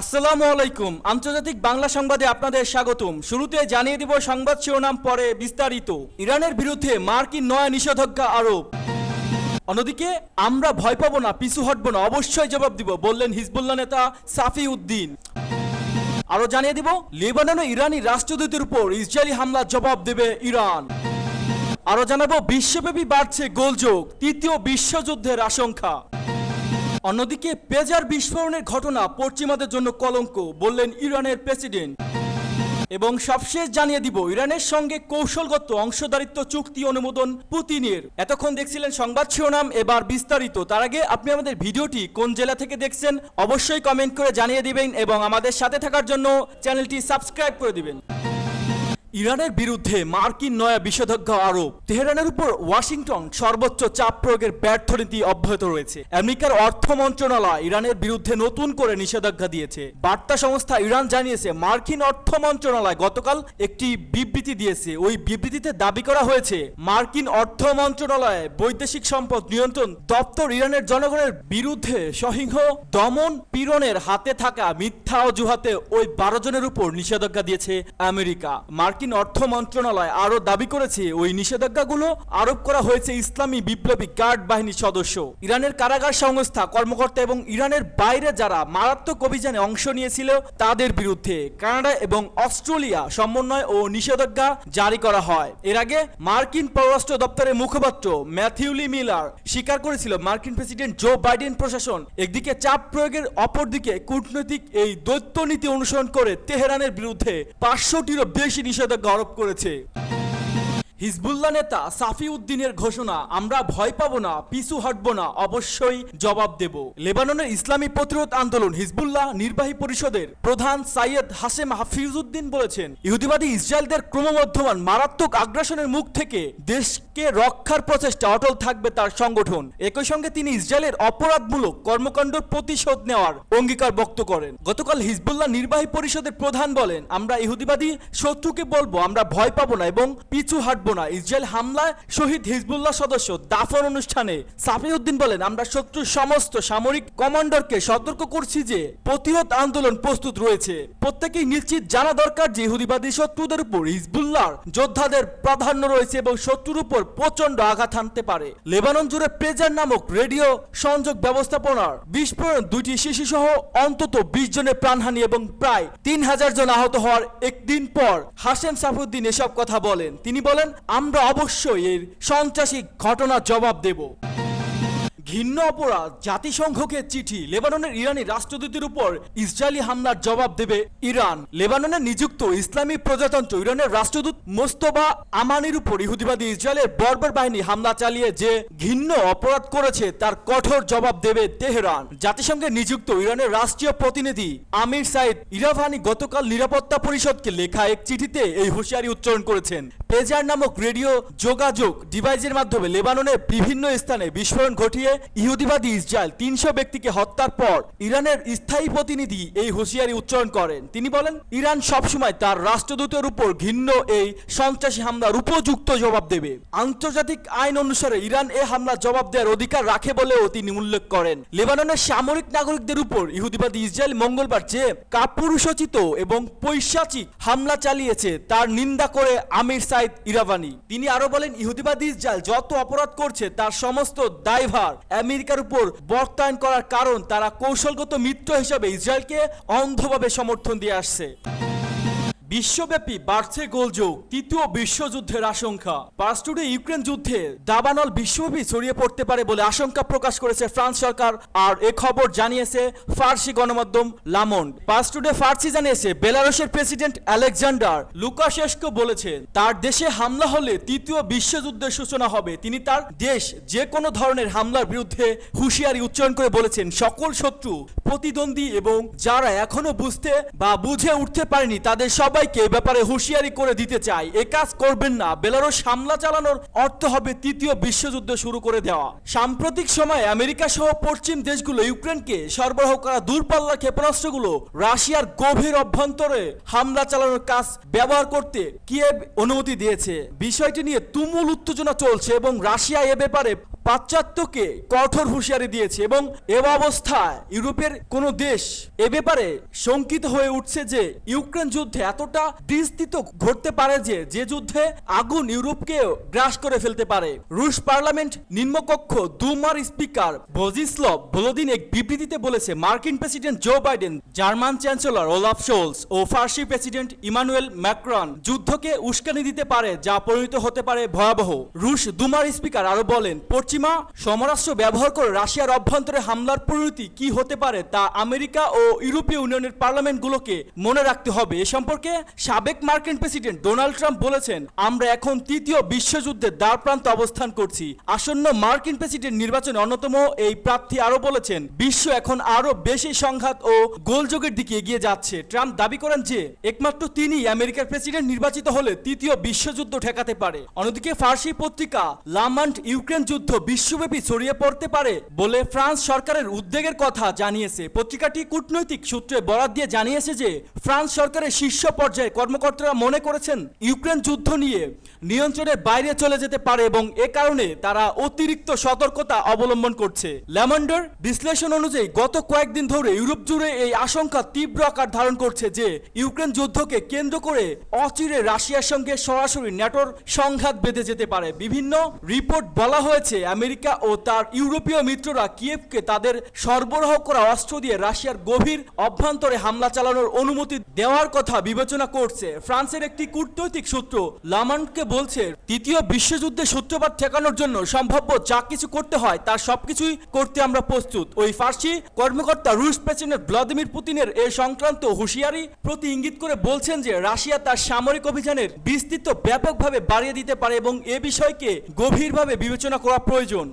আসসালামু আলাইকুম। আন্তর্জাতিক বাংলা সংবাদে আপনাদের স্বাগতম। শুরুতে জানিয়ে দিব সংবাদ শিরোনাম, পরে বিস্তারিত। ইরানের বিরুদ্ধে মার্কিন নয়া নিষেধাজ্ঞা আরোপ। অন্যদিকে, আমরা ভয় পাবো না, পিছু হটবো না, অবশ্যই জবাব দিব, বললেন হিজবুল্লাহ নেতা সাফি উদ্দিন। আরও জানিয়ে দিব, লেবাননে ইরানি রাষ্ট্রদূতের উপর ইসরায়েলি হামলার জবাব দেবে ইরান। আরও জানাব, বিশ্বব্যাপী বাড়ছে গোলযোগ, তৃতীয় বিশ্বযুদ্ধের আশঙ্কা। অন্যদিকে পেজার বিস্ফোরণের ঘটনা পশ্চিমাদের জন্য কলঙ্ক, বললেন ইরানের প্রেসিডেন্ট। এবং সবশেষ জানিয়ে দিব, ইরানের সঙ্গে কৌশলগত অংশদারিত্ব চুক্তি অনুমোদন পুতিনের। এতক্ষণ দেখছিলেন সংবাদ শিরোনাম, এবার বিস্তারিত। তার আগে আপনি আমাদের ভিডিওটি কোন জেলা থেকে দেখছেন, অবশ্যই কমেন্ট করে জানিয়ে দিবেন এবং আমাদের সাথে থাকার জন্য চ্যানেলটি সাবস্ক্রাইব করে দিবেন। ইরানের বিরুদ্ধে মার্কিন নয়া নিষেধাজ্ঞা আরোপ। তেহরানের উপর ওয়াশিংটন সর্বোচ্চ চাপ প্রয়োগের ব্যর্থ নীতি অব্যাহত রয়েছে। আমেরিকার অর্থ মন্ত্রণালয় ইরানের বিরুদ্ধে নতুন করে নিষেধাজ্ঞা দিয়েছে। বার্তা সংস্থা ইরান জানিয়েছে, মার্কিন অর্থ মন্ত্রণালয় গতকাল একটি বিবৃতি দিয়েছে। ওই বিবৃতিতে দাবি করা হয়েছে, মার্কিন অর্থ মন্ত্রণালয়ে বৈদেশিক সম্পদ নিয়ন্ত্রণ দপ্তর ইরানের জনগণের বিরুদ্ধে সহিংস দমন পীড়নের হাতে থাকা মিথ্যা অজুহাতে ওই বারো জনের উপর নিষেধাজ্ঞা দিয়েছে আমেরিকা। মার্কিন অর্থ মন্ত্রণালয় আরও দাবি করেছে, ওই নিষেধাজ্ঞাগুলো আরোপ করা হয়েছে ইসলামী বিপ্লবী গার্ড বাহিনীর সদস্য। ইরানের কারাগার সংস্থা, কর্মকর্তা এবং ইরানের বাইরে যারা মারাত্মক অভিযানে অংশ নিয়েছিল, তাদের বিরুদ্ধে কানাডা এবং অস্ট্রেলিয়া সমন্বয় ও নিষেধাজ্ঞা জারি করা হয়। এর আগে মার্কিন পররাষ্ট্র দপ্তরের মুখপাত্র ম্যাথিউলি মিলার স্বীকার করেছিল মার্কিন প্রেসিডেন্ট জো বাইডেন প্রশাসন একদিকে চাপ প্রয়োগের অপরদিকে কূটনৈতিক এই দৈত্য নীতি অনুসরণ করে তেহরানের বিরুদ্ধে পাঁচশোটিরও বেশি নিষেধাজ্ঞা আরোপ করেছে। হিজবুল্লাহ নেতা সাফি উদ্দিনের ঘোষণা, আমরা ভয় পাব না, পিছু হটবো না, অবশ্যই জবাব দেব। লেবাননের ইসলামী প্রতিরোধ আন্দোলন হিজবুল্লাহ নির্বাহী পরিষদের প্রধান সাইয়দ হাসেম হাফিজউদ্দিন বলেছেন, ইহুদিবাদী ইসরায়েলদের ক্রমবর্ধমান মারাত্মক আগ্রাসনের মুখ থেকে দেশকে রক্ষার প্রচেষ্টা অটল থাকবে তার সংগঠন। একই সঙ্গে তিনি ইসরায়েলের অপরাধমূলক কর্মকাণ্ডের প্রতিশোধ নেওয়ার অঙ্গীকার ব্যক্ত করেন। গতকাল হিজবুল্লাহ নির্বাহী পরিষদের প্রধান বলেন, আমরা ইহুদিবাদী শত্রুকে বলব, আমরা ভয় পাবো না এবং পিছু হাঁটবো না, ইসরায়েল হামলায় শহীদ হিজবুল্লাহ সদস্য দাফন অনুষ্ঠানে। সাফিউদ্দিন বলেন, আমরা শত্রুর সমস্ত সামরিক কমান্ডারকে সতর্ক করছি যে প্রতিরোধ আন্দোলন প্রস্তুত রয়েছে। প্রত্যেকেই নিশ্চিত জানা দরকার যে ইহুদিবাদী শত্রুদের উপর হিজবুল্লাহর যোদ্ধাদের প্রাধান্য রয়েছে এবং শত্রুর উপর প্রচণ্ড আঘাত হানতে পারে। লেবানন জুড়ে প্রেজার নামক রেডিও সংযোগ ব্যবস্থাপনার বিস্ফোরণ, দুইটি শিশু সহ অন্তত বিশ জনের প্রাণহানি এবং প্রায় তিন হাজার জন আহত হওয়ার একদিন পর হাসেন সাফুদ্দিন এসব কথা বলেন। তিনি বলেন আমরা অবশ্যই এর সন্ত্রাসী ঘটনার জবাব দেব। ঘৃণ্য অপরাধ, জাতিসংঘকে চিঠি, লেবাননের ইরানি রাষ্ট্রদূতের উপর ইসরায়েলি হামলার জবাব দেবে ইরান। লেবাননে নিযুক্ত ইসলামী প্রজাতন্ত্র ইরানের রাষ্ট্রদূত মোস্তবা আমানির উপর ইহুদিবাদী ইসরায়েলের বর্বর বাহিনী হামলা চালিয়ে যে ঘৃণ্য অপরাধ করেছে, তার কঠোর জবাব দেবে তেহরান। জাতিসংঘে নিযুক্ত ইরানের রাষ্ট্রীয় প্রতিনিধি আমির সাইদ ইরাভানি গতকাল নিরাপত্তা পরিষদকে লেখা এক চিঠিতে এই হুঁশিয়ারি উচ্চারণ করেছেন। পেজার নামক রেডিও যোগাযোগ ডিভাইসের মাধ্যমে লেবাননের বিভিন্ন স্থানে বিস্ফোরণ ঘটিয়ে ইহুদিবাদী ইসরায়েল তিনশো ব্যক্তিকে হত্যার পর ইরানের স্থায়ী প্রতিনিধি এই হুঁশিয়ারি উচ্চারণ করেন। তিনি বলেন, ইরান সবসময় তার রাষ্ট্রদূতের উপর ঘৃণ্য এই সন্ত্রাসী হামলার উপযুক্ত জবাব দেবে। আন্তর্জাতিক আইন অনুসারে ইরান এ হামলার জবাব দেওয়ার অধিকার রাখে বলেও তিনি উল্লেখ করেন। লেবাননের সামরিক নাগরিকদের উপর ইহুদিবাদী ইসরায়েল মঙ্গলবার যে কাপুরুষোচিত এবং পৈশাচিক হামলা চালিয়েছে, তার নিন্দা করে আমির সাইদ ইরাবানি তিনি আরও বলেন, ইহুদিবাদী ইসরায়েল যত অপরাধ করছে, তার সমস্ত দায়ভার আমেরিকার উপর বর্তায়ন করার কারণ তারা কৌশলগত মিত্র হিসাবে ইসরায়েলকে অন্ধভাবে সমর্থন দিয়ে আসছে। বিশ্বব্যাপী বাড়ছে গোলযোগ, তৃতীয় বিশ্বযুদ্ধের আশঙ্কা। পাস্টুডে ইউক্রেন যুদ্ধে দাবানল বিশ্বব্যাপী ছড়িয়ে পড়তে পারে বলে আশঙ্কা প্রকাশ করেছে ফ্রান্স সরকার। আর এ খবর জানিয়েছে ফার্সি গণমাধ্যম লামন্ড পাস্টুডে ফার্সি জানিয়েছে বেলারুশের প্রেসিডেন্ট আলেকজান্ডার লুকাশেস্কো বলেছেন, তার দেশে হামলা হলে তৃতীয় বিশ্বযুদ্ধের সূচনা হবে। তিনি তার দেশ যে কোনো ধরনের হামলার বিরুদ্ধে হুঁশিয়ারি উচ্চারণ করে বলেছেন, সকল শত্রু, প্রতিদ্বন্দ্বী এবং যারা এখনও বুঝতে বা বুঝে উঠতে পারেনি তাদের সবাইকে ব্যাপারে হুঁশিয়ারি করে দিতে চাই। এ কাজ করবেন না। বেলারুশ হামলা চালানোর অর্থ হবে তৃতীয় বিশ্বযুদ্ধ শুরু করে দেওয়া। সাম্প্রতিক সময়ে আমেরিকা সহ পশ্চিম দেশগুলো ইউক্রেনকে সরবরাহ করা দূরপাল্লার ক্ষেপণাস্ত্রগুলো রাশিয়ার গভীর অভ্যন্তরে হামলা চালানোর কাজ ব্যবহার করতে কিয়েভ অনুমতি দিয়েছে। বিষয়টি নিয়ে তুমুল উত্তেজনা চলছে এবং রাশিয়া এ ব্যাপারে পাশ্চাত্যকে কঠোর হুঁশিয়ারি দিয়েছে এবং এ অবস্থায় ইউরোপের কোনো দেশ এ ব্যাপারে শঙ্কিত হয়ে উঠছে যে ইউক্রেন যুদ্ধে এতটা বিস্তৃত ঘটতে পারে যে যে যুদ্ধে আগুন ইউরোপকে গ্রাস করে ফেলতে পারে। রুশ পার্লামেন্ট নিম্নকক্ষ দুমার স্পিকার বজিসলভ ভলোদিন এক বিবৃতিতে বলেছে, মার্কিন president Joe Biden, German chancellor Olaf Scholz ও ফার্সি প্রেসিডেন্ট ইমানুয়েল ম্যাক্রন যুদ্ধকে উস্কানি দিতে পারে, যা পরিণত হতে পারে ভয়াবহ। রুশ দুমার স্পিকার আরও বলেন, পশ্চিমা সমরাস্ত্র ব্যবহার করে রাশিয়ার অভ্যন্তরে হামলার পরিণতি কি হতে পারে তা আমেরিকা ও ইউরোপীয় ইউনিয়নের পার্লামেন্টগুলোকে মনে রাখতে হবে। এ সম্পর্কে সাবেক মার্কিন প্রেসিডেন্ট ডোনাল্ড ট্রাম্প বলেছেন, আমরা এখন তৃতীয় বিশ্বযুদ্ধের দ্বার প্রান্তে অবস্থান করছি। আসন্ন মার্কিন প্রেসিডেন্ট নির্বাচনে অন্যতম এই প্রার্থী আরও বলেছেন, বিশ্ব এখন আরও বেশি সংঘাত ও গোলযোগের দিকে এগিয়ে যাচ্ছে। ট্রাম্প দাবি করেন যে, একমাত্র তিনি আমেরিকার প্রেসিডেন্ট নির্বাচিত হলে তৃতীয় বিশ্বযুদ্ধ ঠেকাতে পারে। অন্যদিকে ফার্সি পত্রিকা লামান্ট ইউক্রেন যুদ্ধ বিশ্বব্যাপী ছড়িয়ে পড়তে পারে বলে ফ্রান্স সরকারের উদ্বেগের কথা জানিয়েছে। পত্রিকাটি কূটনৈতিক সূত্রে বরাত দিয়ে জানিয়েছে যে, ফ্রান্স সরকারের শীর্ষ পর্যায়ে কর্মকর্তারা মনে করেছেন ইউক্রেন যুদ্ধ নিয়ে নিয়ন্ত্রণের বাইরে চলে যেতে পারে এবং এ কারণে তারা অতিরিক্ত সতর্কতা অবলম্বন করছে। ল্যামন্ডার বিশ্লেষণ অনুযায়ী গত কয়েকদিন ধরে ইউরোপ জুড়ে এই আশঙ্কা তীব্র আকার ধারণ করছে যে, ইউক্রেন যুদ্ধকে কেন্দ্র করে অচিরে রাশিয়ার সঙ্গে সরাসরি ন্যাটোর সংঘাত বেঁধে যেতে পারে। বিভিন্ন রিপোর্ট বলা হয়েছে আমেরিকা ও তার ইউরোপীয় মিত্ররা কিয়েভকে তাদের সরবরাহ করা অস্ত্র দিয়ে রাশিয়ার গভীর অভ্যন্তরে হামলা চালানোর অনুমতি দেওয়ার কথা বিবেচনা করছে। ফ্রান্সের একটি কূটনৈতিক সূত্র লামান্ডকে বলছে তৃতীয় বিশ্বযুদ্ধের সূত্রপাত ঠেকানোর জন্য সম্ভাব্য যা কিছু করতে হয় তার সবকিছুই করতে আমরা প্রস্তুত। ওই ফার্সি কর্মকর্তা রুশ প্রেসিডেন্ট ভ্লাদিমির পুতিনের এ সংক্রান্ত হুঁশিয়ারি প্রতি ইঙ্গিত করে বলছেন যে, রাশিয়া তার সামরিক অভিযানের বিস্তৃত ব্যাপকভাবে বাড়িয়ে দিতে পারে এবং এ বিষয়কে গভীরভাবে বিবেচনা করা প্রয়োজন।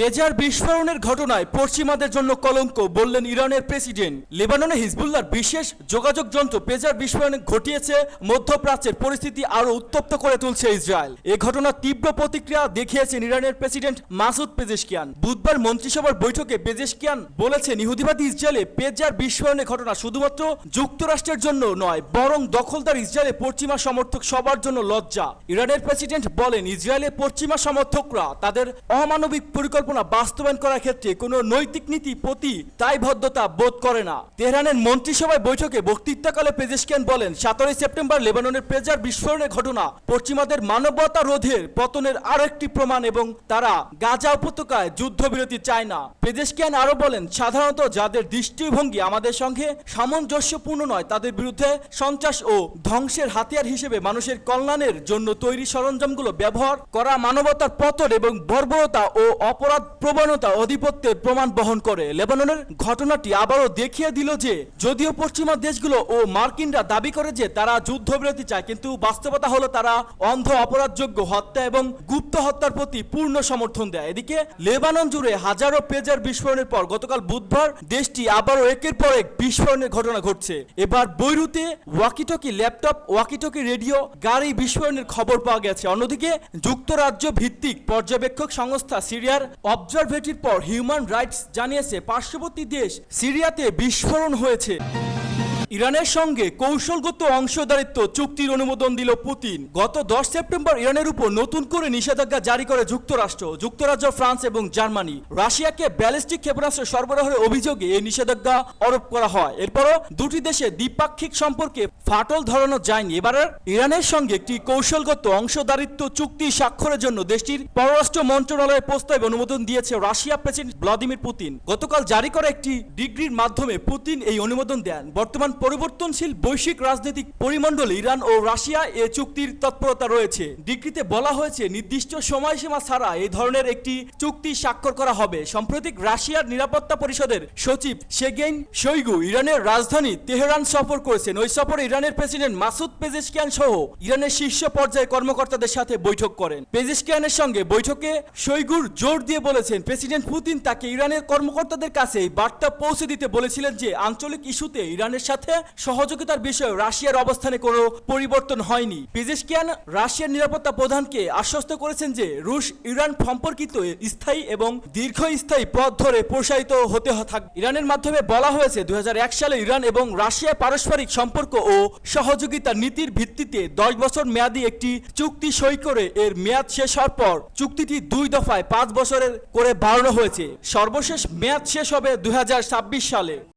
পেজার বিস্ফোরণের ঘটনায় পশ্চিমাদের জন্য কলঙ্ক, বললেন ইরানের প্রেসিডেন্ট। লেবাননে হিজবুল্লাহর বিশেষ যোগাযোগ যন্ত্র পেজার বিস্ফোরণ ঘটিয়েছে, মধ্যপ্রাচ্যের পরিস্থিতি আরও উত্তপ্ত করে তুলছে ইসরায়েল। এ ঘটনার তীব্র প্রতিক্রিয়া দেখিয়েছেন ইরানের প্রেসিডেন্ট মাসুদ পেজেশকিয়ান। বুধবার মন্ত্রিসভার বৈঠকে পেজেশকিয়ান বলেছেন, ইহুদিবাদী ইসরায়েলে পেজার বিস্ফোরণের ঘটনা শুধুমাত্র যুক্তরাষ্ট্রের জন্য নয়, বরং দখলদার ইসরায়েলে পশ্চিমা সমর্থক সবার জন্য লজ্জা। ইরানের প্রেসিডেন্ট বলেন, ইসরায়েলের পশ্চিমা সমর্থকরা তাদের অমানবিক পরিকল্পনা বাস্তবায়ন করার ক্ষেত্রে কোনো নৈতিক নীতি, প্রতি দায়বদ্ধতা বোধ করে না। তেহরানের মন্ত্রিসভায় বৈঠকে বক্তৃতাকালে পেজেশকিয়ান বলেন সতেরোই সেপ্টেম্বর লেবাননের পেজার বিস্ফোরণের ঘটনা, পশ্চিমাদের মানবতা রোধের পতনের আরও একটি প্রমাণ এবং তারা গাজা উপত্যকায় যুদ্ধবিরতি চায় না। পেজেশকিয়ান আরও বলেন, সাধারণত যাদের দৃষ্টিভঙ্গি আমাদের সঙ্গে সামঞ্জস্যপূর্ণ নয়, তাদের বিরুদ্ধে সন্ত্রাস ও ধ্বংসের হাতিয়ার হিসেবে মানুষের কল্যাণের জন্য তৈরি সরঞ্জামগুলো ব্যবহার করা মানবতার পতন এবং বর্বরতা ও অপরাধ প্রবণতা, আধিপত্যের প্রমাণ বহন করে। লেবাননের ঘটনাটি আবারও দেখিয়ে দিল যে, যদিও পশ্চিমা দেশগুলো ও মার্কিনরা দাবি করে যে তারা যুদ্ধবিরতি চায়, কিন্তু বাস্তবতা হলো তারা অন্ধ অপরাধযোগ্য হত্যা এবং গুপ্ত হত্যার প্রতি পূর্ণ সমর্থন দেয়। এদিকে লেবানন জুড়ে হাজারো পেজার বিস্ফোরণের পর গতকাল বুধবার দেশটি আবারও একের পর এক বিস্ফোরণের ঘটনা ঘটছে। এবার বৈরুতে walkie talkie laptop, walkie talkie radio, গাড়ি বিস্ফোরণের খবর পাওয়া গেছে। অন্যদিকে যুক্তরাজ্য ভিত্তিক পর্যবেক্ষক সংস্থা সিরিয়ার অবজারভেটির পর হিউম্যান রাইটস জানিয়েছে পার্শ্ববর্তী দেশ সিরিয়াতে বিস্ফোরণ হয়েছে। ইরানের সঙ্গে কৌশলগত অংশদারিত্ব চুক্তির অনুমোদন দিল পুতিন। গত দশ সেপ্টেম্বর ইরানের উপর নতুন করে নিষেধাজ্ঞা জারি করে যুক্তরাষ্ট্র, যুক্তরাজ্য, ফ্রান্স এবং জার্মানি। রাশিয়াকে ব্যালিস্টিক ক্ষেপণাস্ত্র সরবরাহের অভিযোগে এই নিষেধাজ্ঞা আরোপ করা হয়। এরপরও দুটি দেশে দ্বিপাক্ষিক সম্পর্কে ফাটল ধরানো যায়নি। এবারে ইরানের সঙ্গে একটি কৌশলগত অংশদারিত্ব চুক্তি স্বাক্ষরের জন্য দেশটির পররাষ্ট্র মন্ত্রণালয়ের প্রস্তাবে অনুমোদন দিয়েছে রাশিয়া প্রেসিডেন্ট ভ্লাদিমির পুতিন। গতকাল জারি করা একটি ডিগ্রির মাধ্যমে পুতিন এই অনুমোদন দেন। বর্তমান পরিবর্তনশীল বৈশ্বিক রাজনৈতিক পরিমণ্ডলে ইরান ও রাশিয়া এ চুক্তির তৎপরতা রয়েছে। ডিগ্রিতে বলা হয়েছে, নির্দিষ্ট সময়সীমা ছাড়া এই ধরনের একটি চুক্তি স্বাক্ষর করা হবে। সম্প্রতি রাশিয়ার নিরাপত্তা পরিষদের সচিব সেগেইন শৈগু ইরানের রাজধানী তেহরান সফর করেছেন। ওই সফরে ইরানের প্রেসিডেন্ট মাসুদ পেজেশকিয়ান সহ ইরানের শীর্ষ পর্যায়ে কর্মকর্তাদের সাথে বৈঠক করেন। পেজেশকিয়ানের সঙ্গে বৈঠকে শৈগুর জোর দিয়ে বলেছেন, প্রেসিডেন্ট পুতিন তাকে ইরানের কর্মকর্তাদের কাছে বার্তা পৌঁছে দিতে বলেছিলেন যে, আঞ্চলিক ইস্যুতে ইরানের সাথে সাথে সহযোগিতার বিষয়ে রাশিয়ার অবস্থানে কোনো পরিবর্তন হয়নি। পেজেশকিয়ান রাশিয়ার নিরাপত্তা প্রধানকে আশ্বস্ত করেছেন যে রুশ ইরান সম্পর্কিত স্থায়ী এবং দীর্ঘস্থায়ী পথ ধরে প্রসারিত হতে থাকবে ইরানের মাধ্যমে বলা হয়েছে দুই সালে ইরান এবং রাশিয়ার পারস্পরিক সম্পর্ক ও সহযোগিতা নীতির ভিত্তিতে দশ বছর মেয়াদী একটি চুক্তি সই করে এর মেয়াদ শেষ হওয়ার পর চুক্তিটি দুই দফায় পাঁচ বছরের করে বাড়ানো হয়েছে। সর্বশেষ মেয়াদ শেষ হবে দুই হাজার ছাব্বিশ সালে।